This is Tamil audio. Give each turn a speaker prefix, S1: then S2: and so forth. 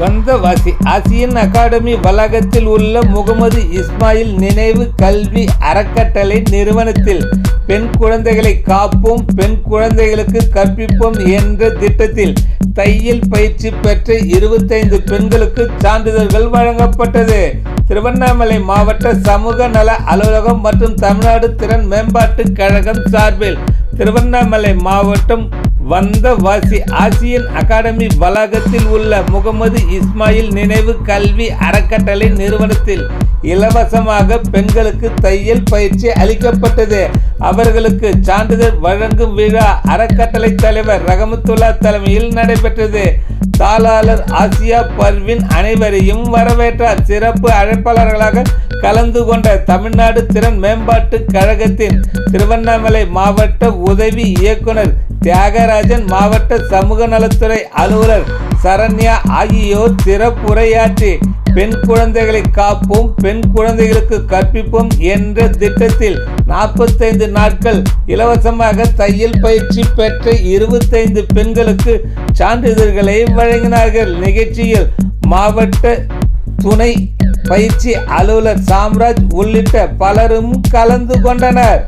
S1: வந்தவாசி ஆசியன் அகாடமி வளாகத்தில் உள்ள முகமது இஸ்மாயில் நினைவு கல்வி அறக்கட்டளை நிறுவனத்தில் பெண் குழந்தைகளை காப்போம் பெண் குழந்தைகளுக்கு கற்பிப்போம் என்ற திட்டத்தில் தையல் பயிற்சி பெற்ற இருபத்தைந்து பெண்களுக்கு சான்றிதழ்கள் வழங்கப்பட்டது. திருவண்ணாமலை மாவட்ட சமூக நல அலுவலகம் மற்றும் தமிழ்நாடு திறன் மேம்பாட்டு கழகம் சார்பில் திருவண்ணாமலை மாவட்டம் வந்தவாசி ஆசியன் அகாடமி வளாகத்தில் உள்ள முகமது இஸ்மாயில் நினைவு கல்வி அறக்கட்டளை நிறுவனத்தில் இலவசமாக பெண்களுக்கு தையல் பயிற்சி அளிக்கப்பட்டது. அவர்களுக்கு சான்றிதழ் வழங்கும் விழா அறக்கட்டளை தலைவர் ரகமத்துல்லா தலைமையில் நடைபெற்றது. தாளாளர் ஆசியா பர்வின் அனைவரையும் வரவேற்றார் சிறப்பு அழைப்பாளர்களாக கலந்து கொண்ட தமிழ்நாடு திறன் மேம்பாட்டு கழகத்தின் திருவண்ணாமலை மாவட்ட உதவி இயக்குனர் தியாகராஜன் மாவட்ட சமூக நலத்துறை அலுவலர் சரண்யா ஆகியோர் சிறப்புரையாற்றி பெண் குழந்தைகளை காப்போம் பெண் குழந்தைகளுக்கு கற்பிப்போம் என்ற திட்டத்தில் நாற்பத்தைந்து நாட்கள் இலவசமாக தையல் பயிற்சி பெற்ற இருபத்தைந்து பெண்களுக்கு சான்றிதழ்களை வழங்கினார்கள். நிகழ்ச்சியில் மாவட்ட துணை பயிற்சி அலுவலர் சாம்ராஜ் உள்ளிட்ட பலரும் கலந்து கொண்டனர்.